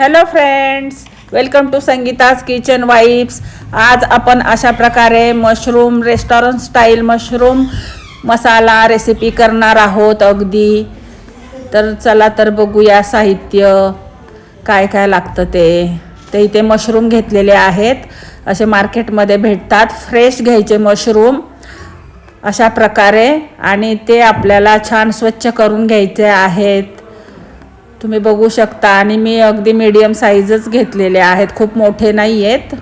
Hello friends welcome to Sangeeta's kitchen vibes आज आपण अशा प्रकारे mushroom restaurant style mushroom masala recipe करणार आहोत अगदी. तर चला तर बघूया साहित्य. काय काय लागतं ते. ते इथे मशरूम घेतलेले आहेत. असे मार्केटमध्ये भेटतात. फ्रेश घ्यायचे मशरूम अशा प्रकारे. आणि ते आपल्याला छान स्वच्छ करून घ्यायचे आहेत. तुम्ही बघू शकता. आणि मी अगदी मीडियम साईजच घेतलेले आहेत. खूप मोठे नाही आहेत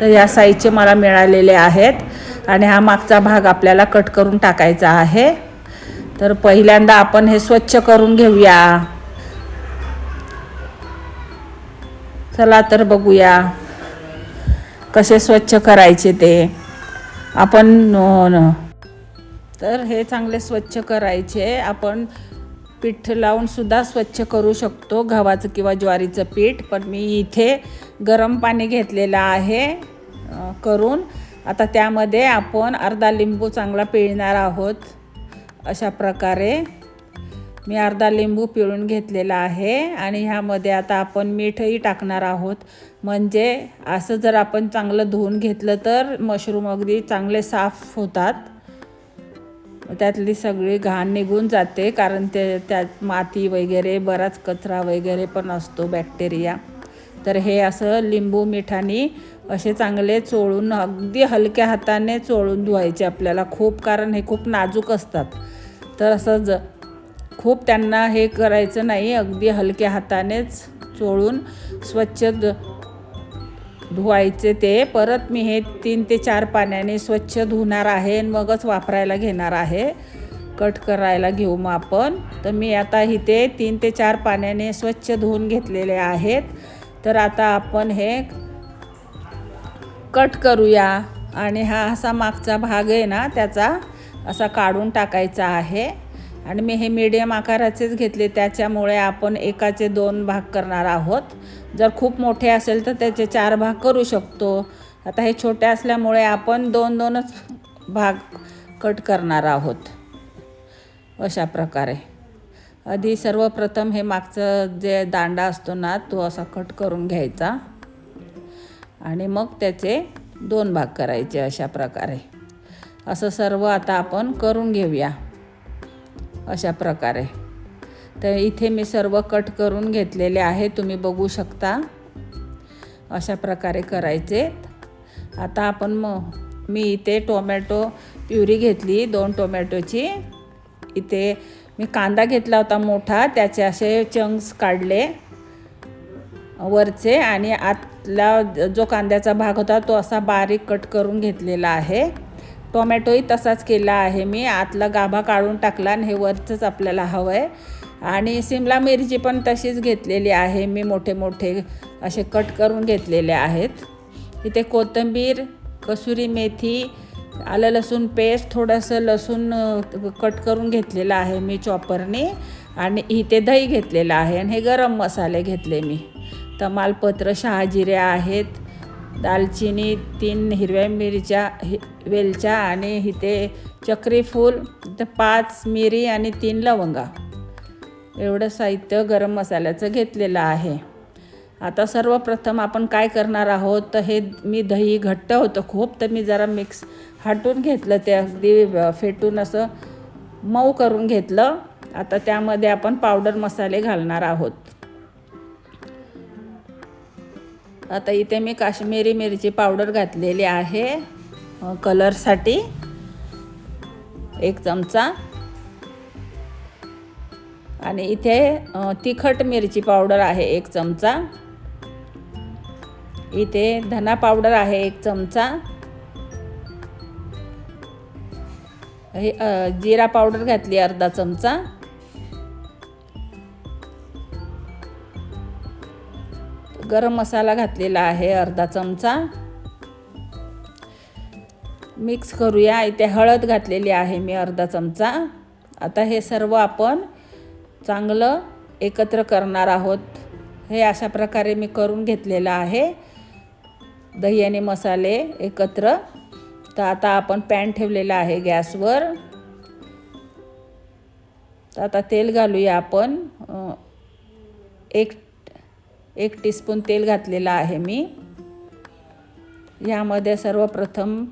तर या साईजचे मला मिळालेले आहेत. आणि हा मागचा भाग आपल्याला कट करून टाकायचा आहे. तर पहिल्यांदा आपण हे स्वच्छ करून घेऊया. चला तर बघूया कसे स्वच्छ करायचे ते. आपण हो तर हे चांगले स्वच्छ करायचे. आपण पीठ लावून सुद्धा स्वच्छ करू शकतो गव्हाचं किंवा ज्वारीचं पीठ. पण मी इथे गरम पाणी घेतलेलं आहे करून. आता त्यामध्ये आपण अर्धा लिंबू चांगला पिळणार आहोत अशा प्रकारे. मी अर्धा लिंबू पिळून घेतलेला आहे आणि ह्यामध्ये आता आपण मीठही टाकणार आहोत. म्हणजे असं जर आपण चांगलं धुवून घेतलं तर मशरूम अगदी चांगले साफ होतात. त्यातली सगळी घाण निघून जाते कारण ते त्यात माती वगैरे बराच कचरा वगैरे पण असतो बॅक्टेरिया तर हे असं लिंबू मिठाने असे चांगले चोळून अगदी हलक्या हाताने चोळून धुवायचे आपल्याला. खूप कारण हे खूप नाजूक असतात. तर असं ज खूप त्यांना हे करायचं नाही अगदी हलक्या हातानेच चोळून स्वच्छ धुवायचे ते. परत मी हे तीन ते चार पाण्याने स्वच्छ धुणार आहे आणि मगच वापरायला घेणार आहे. कट करायला घेऊ मग आपण. तर मी आता इथे तीन ते चार पाण्याने स्वच्छ धुवून घेतलेले आहेत. तर आता आपण हे कट करूया. आणि हा असा मागचा भाग आहे ना त्याचा असा काढून टाकायचा आहे. आणि मी हे मीडियम आकाराचेच घेतले. त्याच्यामुळे आपण एकाचे दोन भाग करणार आहोत. जर खूप मोठे असेल तर त्याचे चार भाग करू शकतो. आता हे छोटे असल्यामुळे आपण दोन दोनच भाग कट करणार आहोत. अशा प्रकारे. आधी सर्वप्रथम हे मागचं जे दांडा असतो ना तो असा कट करून घ्यायचा. आणि मग त्याचे दोन भाग करायचे अशा प्रकारे. असं सर्व आता आपण करून घेऊया. अशा प्रकारे. तर इथे मी सर्व कट करून घेतलेले आहे तुम्ही बघू शकता. अशा प्रकारे करायचे. आता आपण मग मी इथे टोमॅटो प्युरी घेतली दोन टोमॅटोची. इथे मी कांदा घेतला होता मोठा त्याचे असे चंक्स काढले वरचे आणि आतला जो कांद्याचा भाग होता तो असा बारीक कट करून घेतलेला आहे. टोमॅटोही तसाच केला आहे मी. आतला गाभा काढून टाकला आणि हे वरचंच आपल्याला हवं आहे आणि सिमला मिरची पण तशीच घेतलेली आहे. मी मोठे मोठे असे कट करून घेतलेले आहेत. इथे कोथिंबीर कसुरी मेथी आलं लसूण पेस्ट थोडंसं लसूण कट करून घेतलेलं आहे मी चॉपरने. आणि इथे दही घेतलेलं आहे आणि हे गरम मसाले घेतले मी. तमालपत्र शहाजिरे आहेत. दालचिनी तीन हिरव्या मिरच्या हि वेलच्या आणि इथे चक्रीफूल इथं पाच मिरी आणि तीन लवंगा. एवढं साहित्य गरम मसाल्याचं घेतलेलं आहे. आता सर्वप्रथम आपण काय करणार आहोत? तर हे मी दही घट्ट होतं खूप तर मी जरा मिक्स हाटून घेतलं ते अगदी फेटून असं मऊ करून घेतलं. आता त्यामध्ये आपण पावडर मसाले घालणार आहोत. आता इथे मी काश्मीरी मिरची पावडर घातलेली आहे कलरसाठी. एक चमचा. आणि इथे तिखट मिरची पावडर आहे एक चमचा. इथे धना पावडर आहे एक चमचा. हे जिरा पावडर घातली अर्धा चमचा. गरम मसाला घातलेला आहे अर्धा चमचा. मिक्स करूया. इथे हळद घातलेली आहे मी अर्धा चमचा. आता हे सर्व आपण चांगलं एकत्र करणार आहोत. हे अशा प्रकारे मी करून घेतलेलं आहे. दही आणि मसाले एकत्र. तर आता आपण पॅन ठेवलेला आहे गॅसवर. तर आता तेल घालूया आपण. एक एक टीस्पून तेल घातलेलं आहे मी. यामध्ये सर्वप्रथम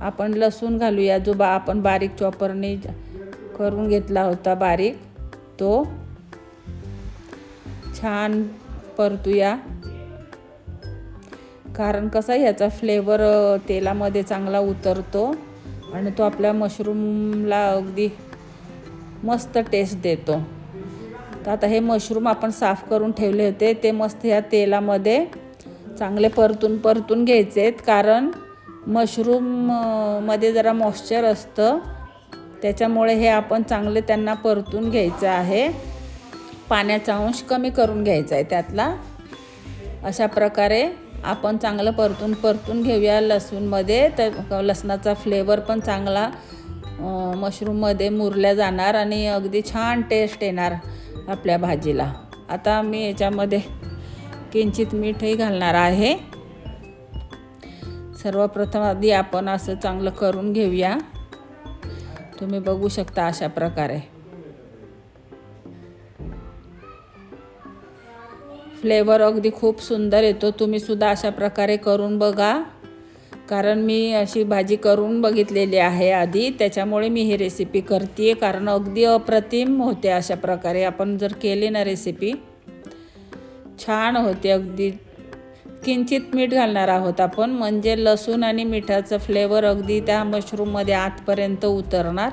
आपण लसूण घालूया. जो बा आपण बारीक चॉपरने करून घेतला होता बारीक तो छान परतूया. कारण कसा याचा फ्लेवर तेलामध्ये चांगला उतरतो आणि तो आपल्या मशरूमला अगदी मस्त टेस्ट देतो. तर आता हे मशरूम आपण साफ करून ठेवले होते. ते मस्त ह्या तेलामध्ये चांगले परतून परतून घ्यायचे आहेत. कारण मशरूममध्ये जरा मॉइश्चर असतं. त्याच्यामुळे हे आपण चांगले त्यांना परतून घ्यायचं आहे. पाण्याचा अंश कमी करून घ्यायचा आहे त्यातला. अशा प्रकारे आपण चांगलं परतून परतून घेऊया लसूणमध्ये. तर लसणाचा फ्लेवर पण चांगला मशरूममध्ये मुरल्या जाणार आणि अगदी छान टेस्ट येणार. आपल्या भाजीला. आता मी याच्यामध्ये किंचित मीठही घालणार आहे. सर्वप्रथम आधी आपण असं चांगलं करून घेऊया. तुम्ही बघू शकता अशा प्रकारे. फ्लेवर अगदी खूप सुंदर येतो. तुम्ही सुद्धा अशा प्रकारे करून बघा. कारण मी अशी भाजी करून बघितलेली आहे आधी त्याच्यामुळे मी ही रेसिपी करते कारण अगदी अप्रतिम होते अशा प्रकारे. आपण जर केली ना रेसिपी छान होते अगदी. किंचित मीठ घालणार आहोत आपण म्हणजे लसूण आणि मिठाचं फ्लेवर अगदी त्या मशरूममध्ये आतपर्यंत उतरणार.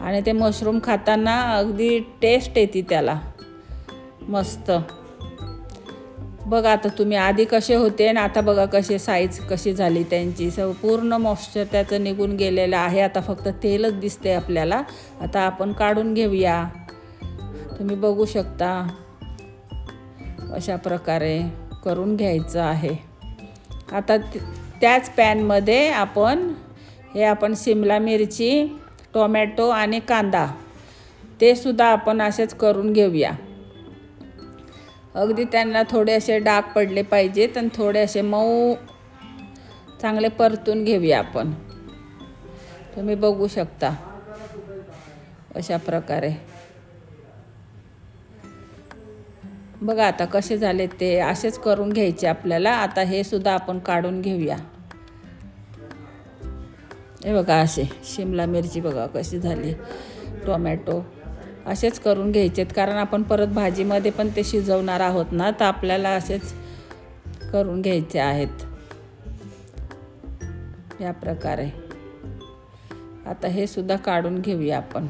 आणि ते मशरूम खाताना अगदी टेस्ट येते त्याला. मस्त. बघा आता तुम्ही आधी कसे होते आणि आता बघा कसे साईज कशी झाली त्यांची. स पूर्ण मॉइश्चर त्याचं निघून गेलेलं आहे. आता फक्त तेलच दिसते आपल्याला. आता आपण काढून घेऊया. तुम्ही बघू शकता. अशा प्रकारे करून घ्यायचं आहे. आता त्याच पॅनमध्ये आपण हे आपण शिमला मिरची टोमॅटो आणि कांदा. ते सुद्धा आपण असेच करून घेऊया. अगदी त्यांना थोडे असे डाग पडले पाहिजेत आणि थोडे असे मऊ चांगले परतून घेऊया आपण. तुम्ही बघू शकता अशा प्रकारे. बघा आता कसे झाले ते असेच करून घ्यायचे आपल्याला. आता हे सुद्धा आपण काढून घेऊया. हे बघा असे शिमला मिरची बघा कशी झाली. टोमॅटो. असेच करून घ्यायचेत. कारण आपण परत भाजीमध्ये पण ते शिजवणार आहोत ना तर आपल्याला असेच करून घ्यायचे आहेत. या प्रकारे. आता हे सुद्धा काढून घेऊया आपण.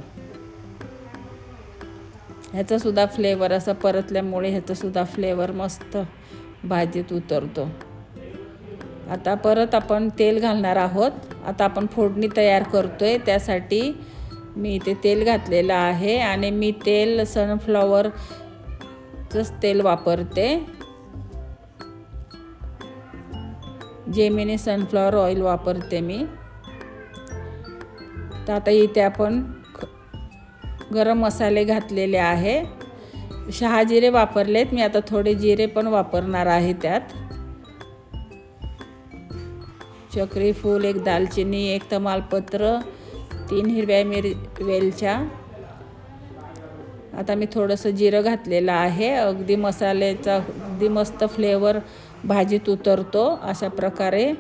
ह्याचं सुद्धा फ्लेवर असं परतल्यामुळे ह्याचं सुद्धा फ्लेवर मस्त भाजीत उतरतो. आता परत आपण तेल घालणार आहोत. आता आपण फोडणी तयार करतोय त्यासाठी मी इथे तेल घातलेलं आहे आणि मी तेल सनफ्लॉवरचंच तेल वापरते. जेमिनी सनफ्लॉवर ऑइल वापरते मी. तर आता इथे आपण गरम मसाले घातलेले आहे. शहा जिरे वापरलेत. मी आता थोडे जिरे पण वापरणार आहे त्यात. चक्री फूल एक दालचिनी एक तमालपत्र तीन हिरव्या मिर वेलच्या. आता मी थोडंसं जिरं घातलेलं आहे. अगदी मसाल्याचा अगदी मस्त फ्लेवर भाजीत उतरतो अशा प्रकारे.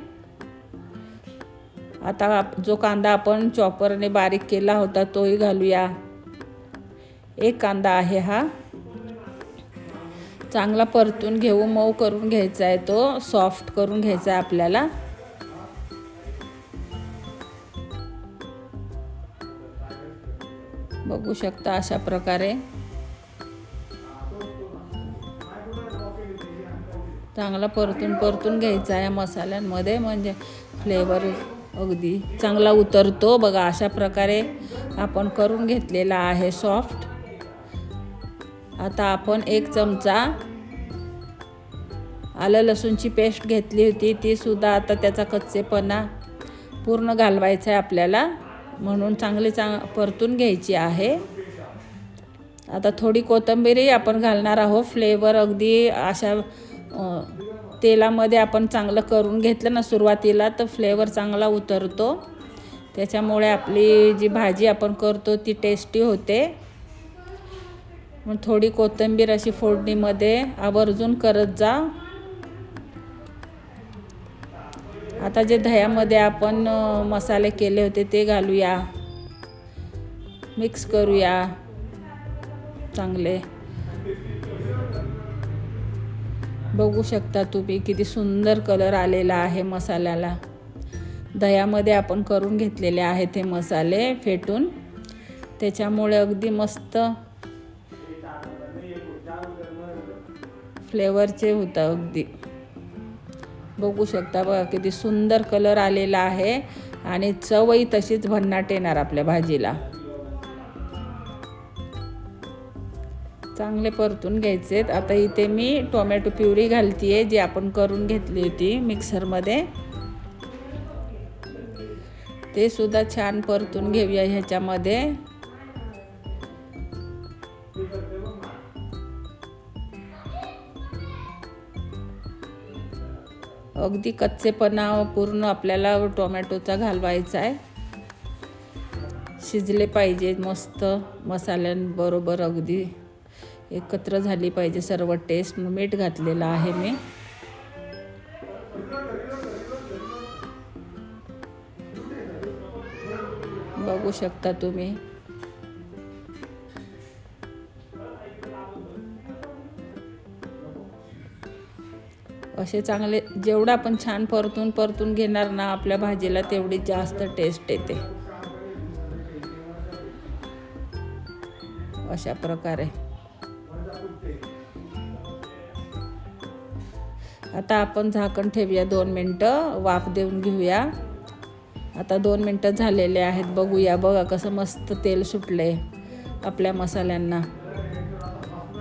आता जो कांदा आपण चॉपरने बारीक केला होता तोही घालूया. एक कांदा आहे हा. चांगला परतून घेऊ मऊ करून घ्यायचा आहे तो. सॉफ्ट करून घ्यायचा आहे आपल्याला. बघू शकता अशा प्रकारे. चांगला परतून परतून घ्यायचा आहे मसाल्यांमध्ये. म्हणजे फ्लेवर अगदी चांगला उतरतो. बघा अशा प्रकारे आपण करून घेतलेला आहे सॉफ्ट आता आपण एक चमचा आलं लसूणची पेस्ट घेतली होती. ती सुद्धा आता त्याचा कच्चेपणा पूर्ण घालवायचा आहे आपल्याला. म्हणून चांगली चांग परतून घ्यायची आहे. आता थोडी कोथिंबीरही आपण घालणार आहोत. फ्लेवर अगदी अशा तेलामध्ये आपण चांगलं करून घेतलं ना सुरुवातीला तर फ्लेवर चांगला उतरतो. त्याच्यामुळे आपली जी भाजी आपण करतो ती टेस्टी होते. मग थोडी कोथिंबीर अशी फोडणीमध्ये आवर्जून करत जा. आता जे दह्यामध्ये आपण मसाले केले होते ते घालूया. मिक्स करूया. चांगले. बघू शकता तुम्ही किती सुंदर कलर आलेला आहे मसाल्याला. दह्यामध्ये आपण करून घेतलेले आहेत ते मसाले फेटून. त्याच्यामुळे अगदी मस्त फ्लेवरचे होतं अगदी. बघू शकता बघा किती सुंदर कलर आलेला आहे. आणि चवही तशीच भन्नाट येणार आपल्या भाजीला. चांगले परतून घ्यायचेत. आता इथे मी टोमॅटो प्युरी घालतीये जी आपण करून घेतली होती मिक्सरमध्ये ते सुद्धा छान परतून घेऊया ह्याच्यामध्ये. अगदी कच्चेपणा पूर्ण आपल्याला टोमॅटोचा घालवायचा आहे. शिजले पाहिजे मस्त मसाल्यांबरोबर अगदी एकत्र झाली पाहिजे सर्व टेस्ट मीठ घातलेलं आहे मी. बघू शकता तुम्ही. असे चांगले जेवढं आपण छान परतून परतून घेणार ना आपल्या भाजीला तेवढी जास्त टेस्ट येते. अशा प्रकारे. आता आपण झाकण ठेवूया दोन मिनटं. वाफ देऊन घेऊया. आता दोन मिनटं झालेले आहेत. बघूया बघा कसं मस्त तेल सुटले आपल्या मसाल्यांना.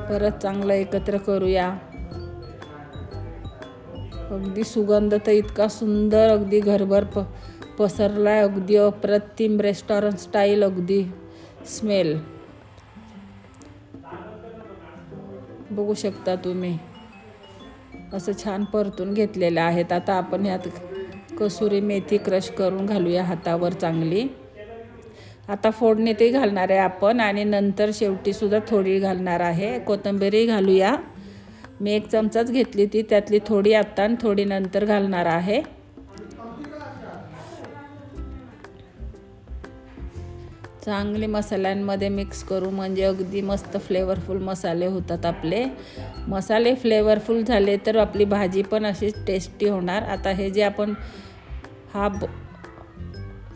परत चांगलं एकत्र करूया. अगदी सुगंध तर इतका सुंदर अगदी घरभर प पसरला आहे अगदी अप्रतिम रेस्टॉरंट स्टाईल अगदी स्मेल बघू शकता तुम्ही. असं छान परतून घेतलेलं आहेत. आता आपण ह्यात कसुरी मेथी क्रश करून घालूया हातावर चांगली. आता फोडणी ते घालणार आहे आपण आणि नंतर शेवटीसुद्धा थोडी घालणार आहे. कोथिंबीरही घालूया. मी एक चमचाच घेतली ती त्यातली थोडी आत्ता आणि थोडी नंतर घालणार आहे. चांगले मसाल्यांमध्ये मिक्स करू म्हणजे अगदी मस्त फ्लेवरफुल मसाले होतात आपले. मसाले फ्लेवरफुल झाले तर आपली भाजी पण अशी टेस्टी होणार. आता हे जे आपण हा ब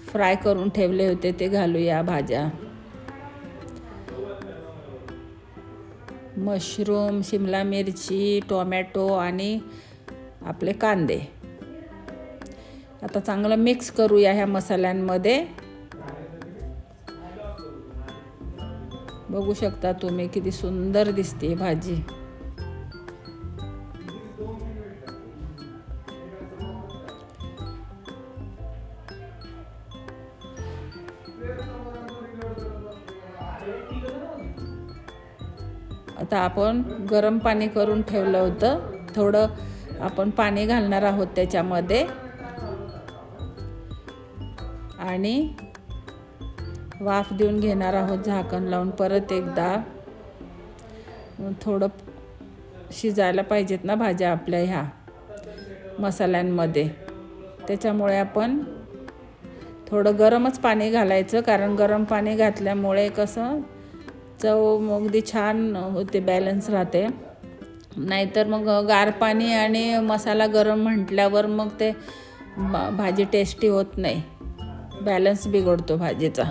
फ्राय करून ठेवले होते ते घालूया भाज्या. मशरूम शिमला मिरची टोमॅटो आणि आपले कांदे. आता चांगलं मिक्स करूया ह्या मसाल्यांमध्ये. बघू शकता तुम्ही किती सुंदर दिसते भाजी. आता आपण गरम पाणी करून ठेवलं होतं. थोडं आपण पाणी घालणार आहोत त्याच्यामध्ये. आणि वाफ देऊन घेणार आहोत झाकण लावून परत एकदा. थोडं शिजायला पाहिजेत ना भाज्या आपल्या ह्या मसाल्यांमध्ये. त्याच्यामुळे आपण थोडं गरमच पाणी घालायचं कारण गरम पाणी घातल्यामुळे कसं चव अगदी छान होते बॅलन्स राहते. नाहीतर मग गार पाणी आणि मसाला गरम म्हटल्यावर मग ते भाजी टेस्टी होत नाही. बॅलन्स बिघडतो भाजीचा.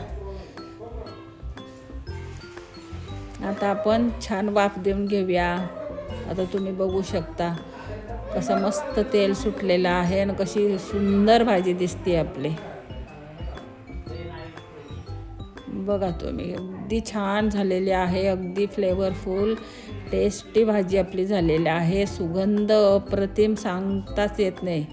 आता आपण छान वाफ देऊन घेऊया. आता तुम्ही बघू शकता कसं मस्त तेल सुटलेलं आहे आणि कशी सुंदर भाजी दिसते आपली. बघा तुम्ही. अगदी छान झालेली आहे अगदी फ्लेवरफुल टेस्टी भाजी आपली झालेली आहे. सुगंध अप्रतिम सांगताच येत नाही.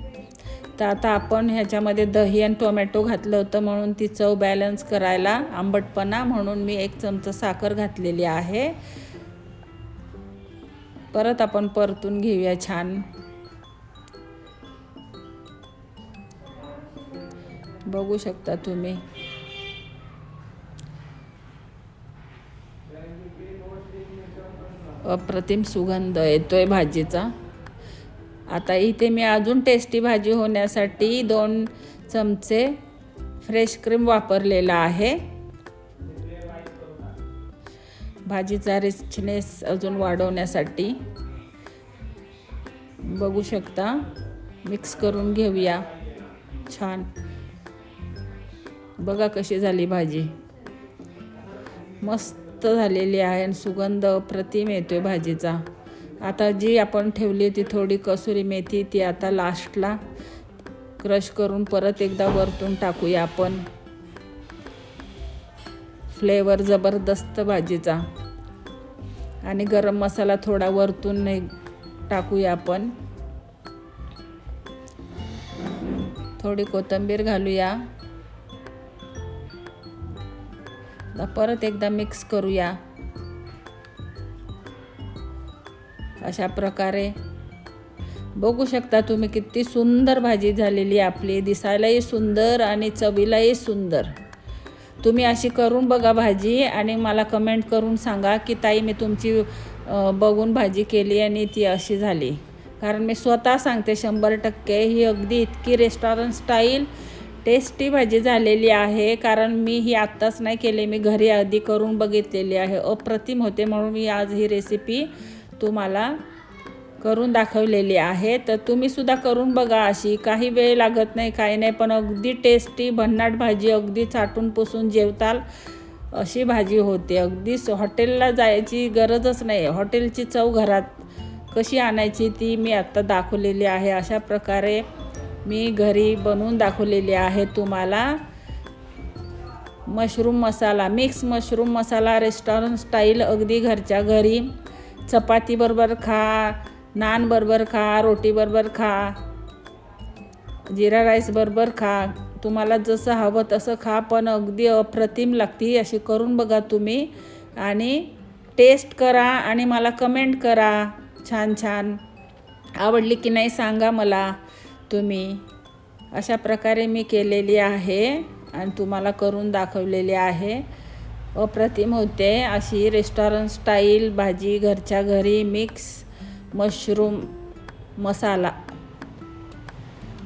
तर आता आपण ह्याच्यामध्ये दही आणि टोमॅटो घातलं होतं म्हणून ती चव बॅलन्स करायला आंबटपणा म्हणून मी एक चमचा साखर घातलेली आहे. परत आपण परतून घेऊया छान. बघू शकता तुम्ही. अप्रतिम सुगंध येतो आहे भाजीचा. आता इथे मी अजून टेस्टी भाजी होण्यासाठी दोन चमचे फ्रेश क्रीम वापरलेला आहे. भाजीचा रिचनेस अजून वाढवण्यासाठी. बघू शकता मिक्स करून घेऊया. छान. बघा कशी झाली भाजी. मस्त. झालेली आहे आणि सुगंध अप्रतिम आहे भाजीचा. आता जी आपण ठेवली होती थोडी कसुरी मेथी ती आता लास्टला क्रश करून परत एकदा वरतून टाकूया आपण. फ्लेवर जबरदस्त भाजीचा. आणि गरम मसाला थोडा वरतून नाही टाकूया आपण. थोडी कोथिंबीर घालूया. आता परत एकदा मिक्स करूया. अशा प्रकारे. बघू शकता तुम्ही किती सुंदर भाजी झालेली आपली. दिसायलाही सुंदर आणि चवीलाही सुंदर. तुम्ही अशी करून बघा भाजी आणि मला कमेंट करून सांगा की ताई मी तुमची बघून भाजी केली आणि ती अशी झाली. कारण मी स्वतः सांगते शंभर टक्के ही अगदी इतकी रेस्टॉरंट स्टाईल टेस्टी भाजी झालेली आहे. कारण मी ही आत्ताच नाही केली मी घरी आधी करून बघितलेली आहे. अप्रतिम होते म्हणून मी आज ही रेसिपी तुम्हाला करून दाखवलेली आहे. तर तुम्ही सुद्धा करून बघा अशी. काही वेळ लागत नाही काही नाही. पण अगदी टेस्टी भन्नाट भाजी अगदी चाटून पुसून जेवताल अशी भाजी होते. अगदी हॉटेलला जायची गरजच नाही. हॉटेलची चव घरात कशी आणायची ती मी आत्ता दाखवलेली आहे. अशा प्रकारे मी घरी बनवून दाखवलेली आहे तुम्हाला. Mushroom masala mix mushroom masala restaurant style अगदी घरच्या घरी. चपातीबरोबर खा नानबरोबर खा रोटीबरोबर खा जिरा राईसबरोबर खा. तुम्हाला जसं हवं तसं खा पण अगदी अप्रतिम लागते अशी करून बघा तुम्ही. आणि टेस्ट करा आणि मला कमेंट करा. छान छान. आवडली की नाही सांगा मला. तुम्ही. अशा प्रकारे मी केलेली आहे आणि तुम्हाला करून दाखवलेली आहे. अप्रतिम होते अशी रेस्टॉरंट स्टाईल भाजी घरच्या घरी मिक्स मशरूम मसाला.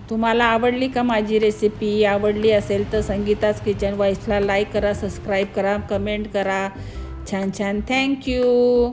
तुम्हाला आवडली का माझी रेसिपी आवडली असेल तर संगीताच किचन वॉईसला लाईक करा सबस्क्राईब करा कमेंट करा. छान छान. थँक्यू